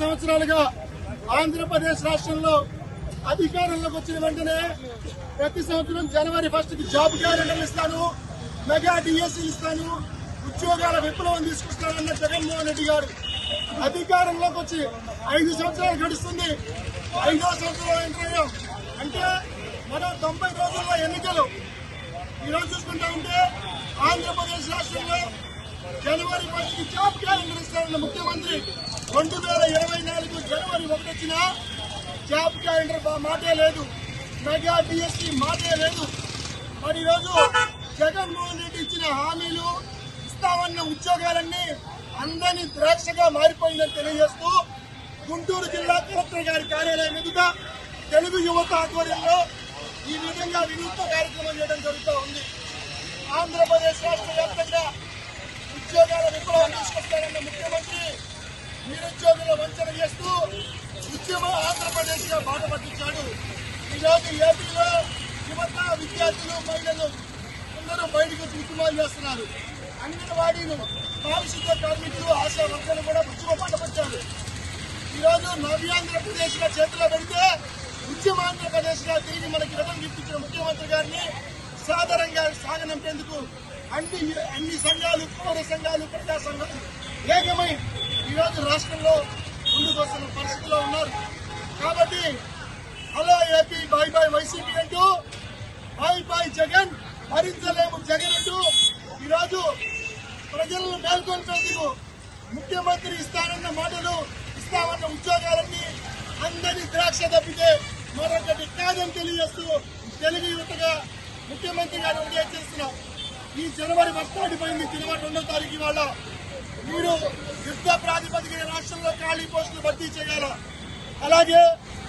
సంవత్సరాలుగా ఆంధ్రప్రదేశ్ రాష్ట్రంలో అధికారంలోకి వచ్చిన వెంటనే ప్రతి సంవత్సరం జనవరి ఫస్ట్కి జాబ్ క్యాలెండర్ ఇస్తాను మెగా డిఎస్సీ ఇస్తాను ఉద్యోగాల విప్లవం తీసుకొస్తానన్న జగన్మోహన్ రెడ్డి గారు అధికారంలోకి వచ్చి ఐదు సంవత్సరాలు గడుస్తుంది. ఐదో సంవత్సరంలో ఎంటర్ అంటే మరో తొంభై రోజుల్లో ఎన్నికలు. ఈరోజు చూసుకుంటా ఉంటే ఆంధ్రప్రదేశ్ రాష్ట్రంలో జనవరి ఫస్ట్కి జాబ్ క్యాలెండర్ ఇస్తారన్న ముఖ్యమంత్రి రెండు వేల ఇరవై నాలుగు జనవరి ఒకటిన జాబ్ క్యాలెండర్ మాటే లేదు. మెగా డిఎస్సి మాటే లేదు. మరి ఈరోజు జగన్మోహన్ రెడ్డి ఇచ్చిన హామీలు ఇస్తామన్న ఉద్యోగాలన్నీ అందరినీ ద్రాక్షగా మారిపోయిందని తెలియజేస్తూ గుంటూరు జిల్లా కలెక్టర్ గారి కార్యాలయం ఎదుట తెలుగు యువత ఆధ్వర్యంలో ఈ విధంగా వినూత్న కార్యక్రమం చేయడం జరుగుతూ ఉంది. ఆంధ్రప్రదేశ్ రాష్ట్ర వ్యాప్తంగా ఉద్యోగాల విప్లవం తీసుకొస్తారన్న ముఖ్యమంత్రి నిరుద్యోగుల వంచన చేస్తూ ఉద్యమ ఆంధ్రప్రదేశ్గా బాట పట్టించాడు. ఈరోజు ఏపీలో యువత విద్యార్థులు మహిళలు అందరూ బయటకు దిక్కుమాలు చేస్తున్నారు. అంగన్వాడీలు పారిశుద్ధ కార్మికులు ఆశా వర్గాలు కూడా ఉద్యమ బాట పట్టారు. ఈరోజు నవ్యాంధ్రప్రదేశ్గా చేతిలో పెడితే ఉద్యమాంధ్రప్రదేశ్గా తిరిగి మనకి రథం గిప్పించిన ముఖ్యమంత్రి గారిని సాధారణంగా సాగనంపేందుకు అన్ని అన్ని సంఘాలు పౌర సంఘాలు ప్రజా సంఘాలు ఏకమై ఈరోజు రాష్ట్రంలో ముందుకొస్తున్న పరిస్థితిలో ఉన్నారు. కాబట్టి hello AP bye bye YCP అంటూ బాయ్ బాయ్ జగన్ భరించలేము జగన్ అంటూ ఈరోజు ప్రజలను మేల్కొల్పేందుకు ముఖ్యమంత్రి ఇస్తానన్న మాటలు ఇస్తామన్న ఉద్యోగాలన్నీ అందరి ద్రాక్ష తప్పితే మరొకటి కాదని తెలియజేస్తూ తెలుగు యువతగా ముఖ్యమంత్రి గారు ఒకటే చేస్తున్నాం. ఈ జనవరి పడిపోయింది జనవరి రెండో తారీఖు ఇవాళ. మీరు యుద్ధ ప్రాతిపదికన రాష్ట్రంలో ఖాళీ పోస్టులు భర్తీ చేయాల? అలాగే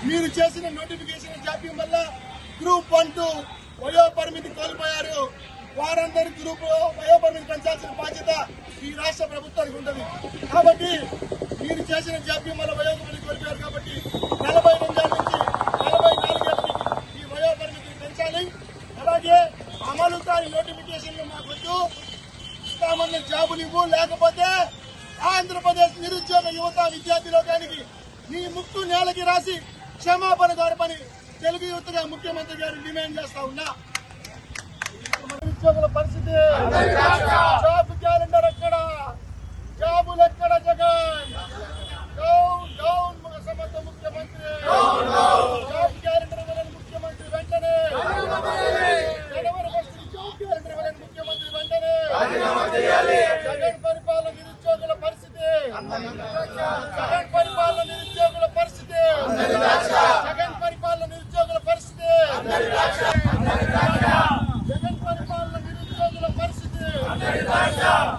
మీరు చేసిన నోటిఫికేషన్ జాప్యం వల్ల గ్రూప్ వన్ టూ వయో పరిమితి కోల్పోయారు. వారందరి గ్రూప్ వయో పరిమితి పెంచాల్సిన బాధ్యత ఈ రాష్ట్ర ప్రభుత్వానికి ఉంటుంది. కాబట్టి మీరు చేసిన జాప్యం వల్ల వయో పరిమితి కోల్పోయారు కాబట్టి నలభై రెండేళ్ళ నుంచి నలభై నాలుగేళ్ళకి ఈ వయో పరిమితిని పెంచాలి. అలాగే అమలు కాని నోటిఫికేషన్లు మాకొద్దు. ఇస్తామన్న జాబులు ఇవ్వు లేకపోతే ఆంధ్రప్రదేశ్ నిరుద్యోగ యువత విద్యార్థి లోకానికి నీ ముక్కు నేలకి రాసి క్షమాపణ గడపని తెలుగు యువతగా ముఖ్యమంత్రి గారు డిమాండ్ చేస్తా ఉన్నా. నిరుద్యోగుల పరిస్థితి. జాబ్ క్యాలెండర్ ఎక్కడ? జాబులు ఎక్కడ జగన్ డౌన్ డౌన్ అసమర్థ ముఖ్యమంత్రి జాబ్ క్యాలెండర్ ఇవ్వలేని ముఖ్యమంత్రి వెంటనే జనవరి ఫస్ట్ జాబ్ క్యాలెండర్ ఇవ్వలేని ముఖ్యమంత్రి వెంటనే జగన్ పరిపాలన నిరుద్యోగుల పరిస్థితి జగన్ పరిపాలన నిరుద్యోగుల పరిస్థితి జగన్ పరిపాలన నిరుద్యోగుల పరిస్థితి జగన్ పరిపాలన నిరుద్యోగుల పరిస్థితి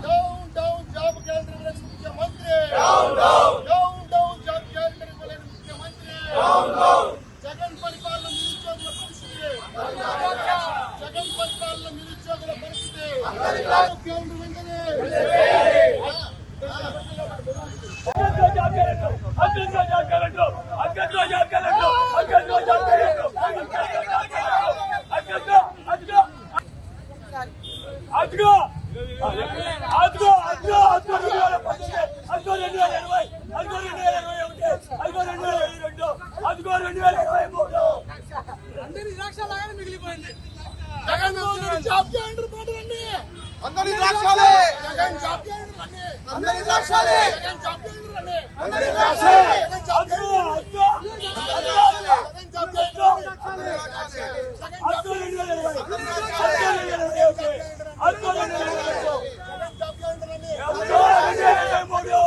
డౌన్ డౌన్ జాబ్ క్యాలెండర్ ఇవ్వలేని ముఖ్యమంత్రి డౌన్ డౌన్ జాబ్ క్యాలెండర్ ఇవ్వలేని ముఖ్యమంత్రి జగన్ పరిపాలన నిరుద్యోగుల పరిస్థితి జగన్ పరిపాలన నిరుద్యోగుల పరిస్థితి కేంద్ర వెంటనే అదిగో అదిగో అదిగో అదిగో రెండు వేల పద్దెనిమిది అదిగో రెండు వేల ఇరవై అదిగో రెండు వేల ఇరవై ఒకటి అదిగో రెండు వేల ఇరవై రెండు అదిగో రెండు వేల ఇరవై మూడు అందరి ద్రాక్షలాగానే మిగిలిపోయింది జగన్మోహన్ రెడ్డి జాబ్ క్యాలెండర్ మాట్లాడండి అందరి ద్రాక్షాలే జగన్ జాబ్ క్యాలెండర్ రండి అందరి ద్రాక్షాలే జగన్ జాబ్ క్యాలెండర్ రండి అందరి ద్రాక్షాలే జగన్ జాబ్ అదిగో క్యాలెండర్ అదిగో Jagan job calendar Jagan job అదిగో రెండు వేల ఇరవై అదిగో రెండు వేల ఇరవై ఒకటి అదిగో రెండు వేల ఇరవై రెండు జగన్ జాబ్ క్యాలెండర్ రండి అదిగో రెండు వేల ఇరవై మూడు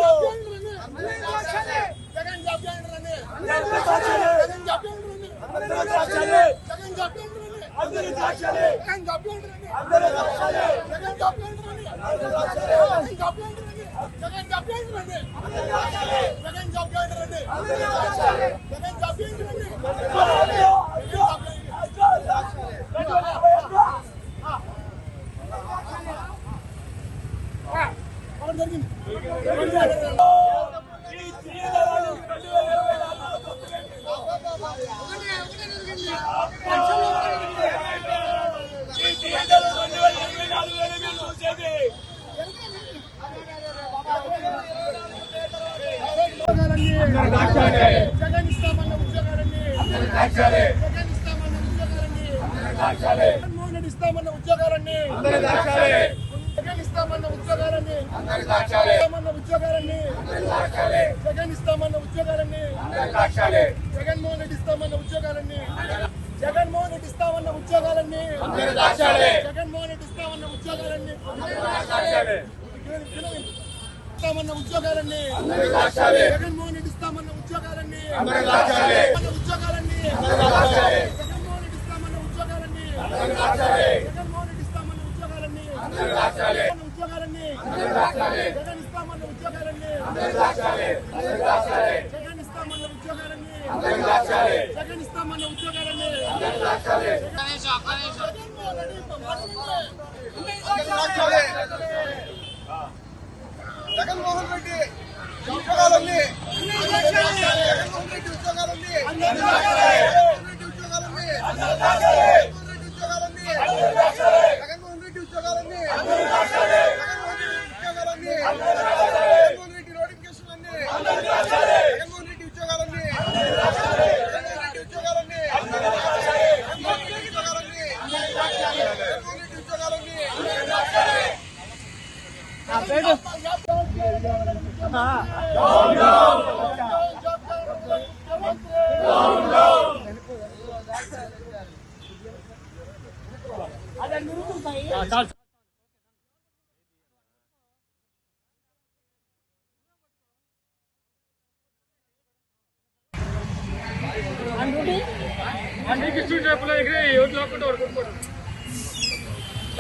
జగన్ జాబ్ క్యాలెండర్ రండి అందరి ద్రాక్షలే జగన్ జాబ్ క్యాలెండర్ రండి అందరి ద్రాక్షలే జగన్ జాబ్ క్యాలెండర్ రండి అందరి ద్రాక్షలే జగన్ జాబ్ క్యాలెండర్ రండి అందరి ద్రాక్షలే జగన్ జాబ్ క్యాలెండర్ రండి జగన్ జాబ్ క్యాలెండర్ రండి జగన్ జాబ్ క్యాలెండర్ రండి జగన్ జాబ్ క్యాలెండర్ రండి జగన్ జాబ్ క్యాలెండర్ రండి అదిగో అదిగో అదిగో రెండు వేల ఇరవై ఒకటి అవును జరిగింది ఈ జీవితాలు రెండు వేల ఇరవై నాలుగులో కొత్తగా ఈ జీవితాలు రెండు వేల ఇరవై నాలుగులోనే మీరు చూసేది ఉద్యోగాలన్నీ జగన్ ఇస్తామన్న ఉద్యోగాలన్నీ జగన్ ఇస్తామన్న ఉద్యోగాలన్నీ జగన్మోహన్ రెడ్డి ఇస్తామన్న ఉద్యోగాలన్నీ జగన్ ఇస్తామన్న ఉద్యోగాలన్నీ ఇస్తామన్న ఉద్యోగాలన్నీ జగన్ ఇస్తామన్న ఉద్యోగాలన్నీ జగన్మోహన్ రెడ్డి ఇస్తామన్న ఉద్యోగాలన్నీ జగన్మోహన్ రెడ్డి ఇస్తామన్న ఉద్యోగాలన్నీ జగన్మోహన్ రెడ్డి ఇస్తామన్న ఉద్యోగాలన్నీ ఇస్తామన్న ఉద్యోగాలన్నీ జగన్మోహన్ రెడ్డి ఇస్తామన్న ఉద్యోగాలన్నీ ఉద్యోగాలన్నీ జగన్మోహన్ రెడ్డి ఇస్తామన్న ఉద్యోగాలన్నీ జగన్మోహన్ రెడ్డి ఇస్తామన్న ఉద్యోగాలన్నీ ఉద్యోగాలన్నీ జగన్ ఇస్తామన్న ఉద్యోగాలన్నీ జగన్ ఇస్తామన్న ఉద్యోగాలన్నీ జగన్ ఇస్తామన్న ఉద్యోగాలన్నీ జగన్మోహన్ రెడ్డి జగన్మోహన్ రెడ్డి ఉద్యోగాలన్నీ జగన్మోహన్ రెడ్డి ఉద్యోగాలన్నీ జగన్మోహన్ రెడ్డి ఉద్యోగాలన్నీ జగన్మోహన్ రెడ్డి ఉద్యోగాలన్నీ జగన్మోహన్ రెడ్డి ఉద్యోగాలన్నీ జగన్మోహన్ రెడ్డి ఉద్యోగాలన్నీ జగన్మోహన్ రెడ్డి నోటిఫికేషన్ అన్ని జగన్మోహన్ రెడ్డి ఉద్యోగాలన్నీ జగన్మోహన్ రెడ్డి ఉద్యోగాలన్నీ జగన్మోహన్ రెడ్డి ఉద్యోగాలన్నీ జగన్మోహన్ రెడ్డి ఉద్యోగాలన్నీ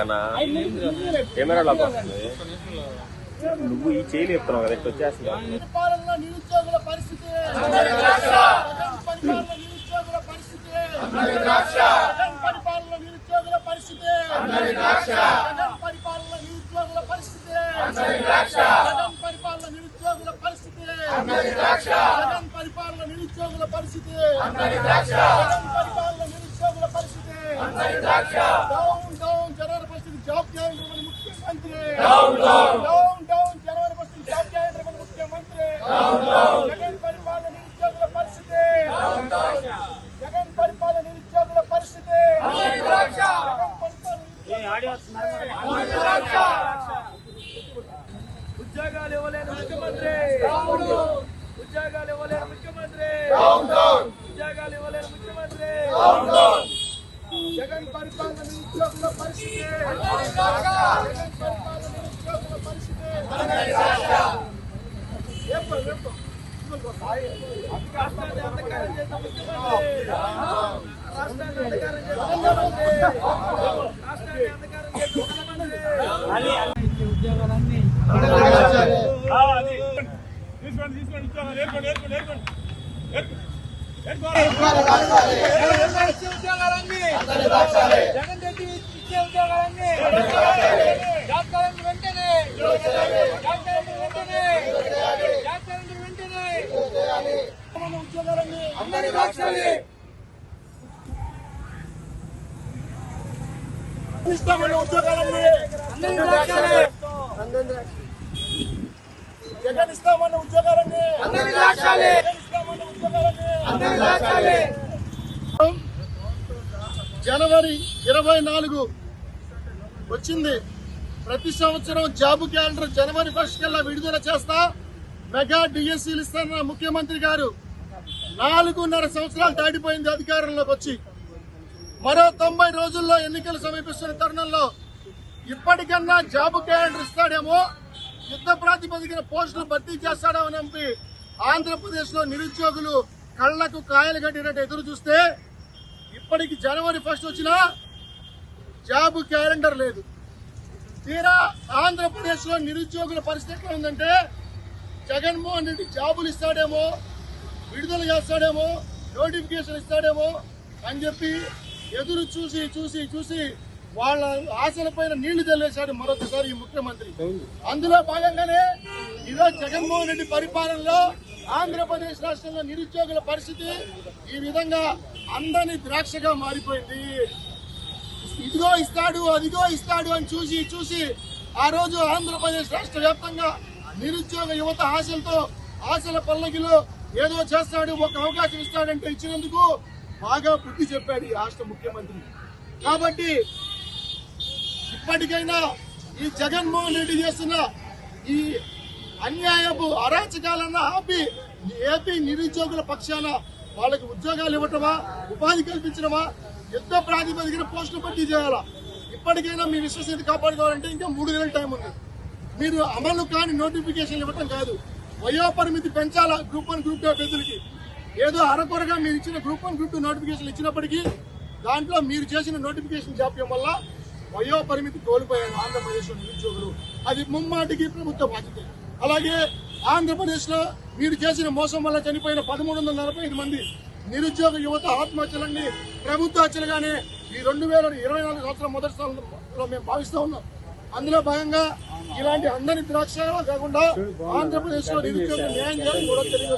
కన్నా కెమెరాలోకి వస్తుంది? నువ్వు ఈ చేయలు చెప్తున్నావు కదా ఇట్లా వచ్చేస్తుంది. పరిస్థితి. పరిపాలన నిరుద్యోగుల పరిస్థితి. పరిపాలన నిరుద్యోగుల పరిస్థితి జగన్ పరిపాలన నిరుద్యోగుల పరిస్థితి జగన్ పరిపాలన నిరుద్యోగుల పరిస్థితి జగన్ పరిపాలన నిరుద్యోగుల పరిస్థితి జగన్ పరిపాలన నిరుద్యోగుల పరిస్థితి డౌన్ డౌన్ జనవరి పరిస్థితి జాబ్ క్యాలెండర్ మన ముఖ్యమంత్రి డౌన్ డౌన్ జనవరి పరిస్థితి జాబ్ క్యాలెండర్ మన ముఖ్యమంత్రి జగన్ పరిపాలన నిరుద్యోగుల పరిస్థితి జగన్ పరిపాలన నిరుద్యోగుల పరిస్థితి జగన్ ఉద్యోగాలు ఇవ్వలేని ముఖ్యమంత్రి ఉద్యోగాలు ఇవ్వలేని ముఖ్యమంత్రి ఉద్యోగాలు ఇవ్వలేని ముఖ్యమంత్రి జగన్ పరిపాలన నిరుద్యోగుల పరిస్థితి జగన్ పరిపాలన నిరుద్యోగుల పరిస్థితి రేపు రేపు రాష్ట్రాన్ని అంధకారం చేసిన ముఖ్యమంత్రి రాష్ట్రాన్ని అంధకారం చేసిన ముఖ్యమంత్రి రాష్ట్రాన్ని అంధకారం చేసిన ముఖ్యమంత్రి తీసుకోండి తీసుకోండి ఉద్యోగాలు ఏర్పడి ఏర్పడి ఏర్పడి ఇచ్చే ఉద్యోగాలన్నీ. జగన్ రెడ్డి ఇచ్చే ఉద్యోగాలన్నీ వెంటనే జాబ్ క్యాలెండర్ వెంటనే జాబ్ క్యాలెండర్ వెంటనే మన ఉద్యోగాలన్నీ అందరి ఉద్యోగాలన్నీ జగన్ ఇస్తామన్న ఉద్యోగాలన్నీ అందరి అందరి జనవరి ఇరవై నాలుగు వచ్చింది. ప్రతి సంవత్సరం జాబ్ క్యాలెండర్ జనవరి ఫస్ట్ కల్లా విడుదల చేస్తా. మెగా డిఎస్సీలు ఇస్తానన్న ముఖ్యమంత్రి గారు నాలుగున్నర సంవత్సరాలు దాటిపోయింది అధికారంలోకి వచ్చి. మరో తొంభై రోజుల్లో ఎన్నికలు సమీపిస్తున్న తరుణంలో ఇప్పటికన్నా జాబ్ క్యాలెండర్ ఇస్తాడేమో యుద్ధ ప్రాతిపదికన పోస్టులు భర్తీ చేస్తాడో అని ఆంధ్రప్రదేశ్లో ఆంధ్రప్రదేశ్లో నిరుద్యోగులు కళ్ళకు కాయలు కట్టినట్టు ఎదురు చూస్తే ఇప్పటికి జనవరి ఫస్ట్ వచ్చినా జాబ్ క్యాలెండర్ లేదు. తీరా ఆంధ్రప్రదేశ్లో నిరుద్యోగుల పరిస్థితి ఎట్లా ఉందంటే జగన్మోహన్ రెడ్డి జాబులు ఇస్తాడేమో విడుదల చేస్తాడేమో నోటిఫికేషన్ ఇస్తాడేమో అని చెప్పి ఎదురు చూసి చూసి చూసి వాళ్ళ ఆశల పైన నీళ్ళు చల్లేశాడు మరొకసారి ఈ ముఖ్యమంత్రి. అందులో భాగంగానే ఈరోజు జగన్మోహన్ రెడ్డి పరిపాలనలో ఆంధ్రప్రదేశ్ రాష్ట్రంలో నిరుద్యోగుల పరిస్థితి ఈ విధంగా అందరిని ద్రాక్షగా మారిపోయింది. ఇదిగో ఇస్తాడు అదిగో ఇస్తాడు అని చూసి చూసి ఆ రోజు ఆంధ్రప్రదేశ్ రాష్ట్ర వ్యాప్తంగా నిరుద్యోగ యువత ఆశలతో ఆశల పల్లకిలో ఏదో చేస్తాడు ఒక అవకాశం ఇస్తాడంటే ఇచ్చినందుకు బాగా బుద్ధి చెప్పాడు ఈ రాష్ట్ర ముఖ్యమంత్రి. కాబట్టి ఇప్పటికైనా ఈ జగన్మోహన్ రెడ్డి చేస్తున్న ఈ అన్యాయపు అరాచకాలన్న ఆపి ఏపీ నిరుద్యోగుల పక్షాన వాళ్ళకి ఉద్యోగాలు ఇవ్వటమా ఉపాధి కల్పించడమా యుద్ధ ప్రాతిపదికన పోస్టులు భర్తీ చేయాలా? ఇప్పటికైనా మీ విశ్వసనీయత కాపాడుకోవాలంటే ఇంకా మూడు నెలల టైం ఉంది. మీరు అమలు కాని నోటిఫికేషన్ ఇవ్వటం కాదు. వయోపరిమితి పెంచాలా గ్రూప్ వన్ గ్రూప్ టూ అభ్యర్థులకి? ఏదో అరకొరగా మీరు ఇచ్చిన group one group two notification ఇచ్చినప్పటికీ దాంట్లో మీరు చేసిన నోటిఫికేషన్ జాప్యం వల్ల వయోపరిమితి కోల్పోయారు ఆంధ్రప్రదేశ్లో నిరుద్యోగులు. అది ముమ్మాటికి ప్రభుత్వ బాధ్యత. అలాగే ఆంధ్రప్రదేశ్లో మీరు చేసిన మోసం వల్ల చనిపోయిన పదమూడు వందల నలభై ఐదు మంది నిరుద్యోగ యువత ఆత్మహత్యలన్నీ ప్రభుత్వ హత్యలుగానే ఈ రెండు వేల ఇరవై నాలుగు సంవత్సరం మొదటి స్థానంలో మేము భావిస్తూ ఉన్నాం. అందులో భాగంగా ఇలాంటి అందరి ద్రాక్ష కాకుండా ఆంధ్రప్రదేశ్లో నిరుద్యోగ న్యాయం చేయాలని కూడా తెలియదు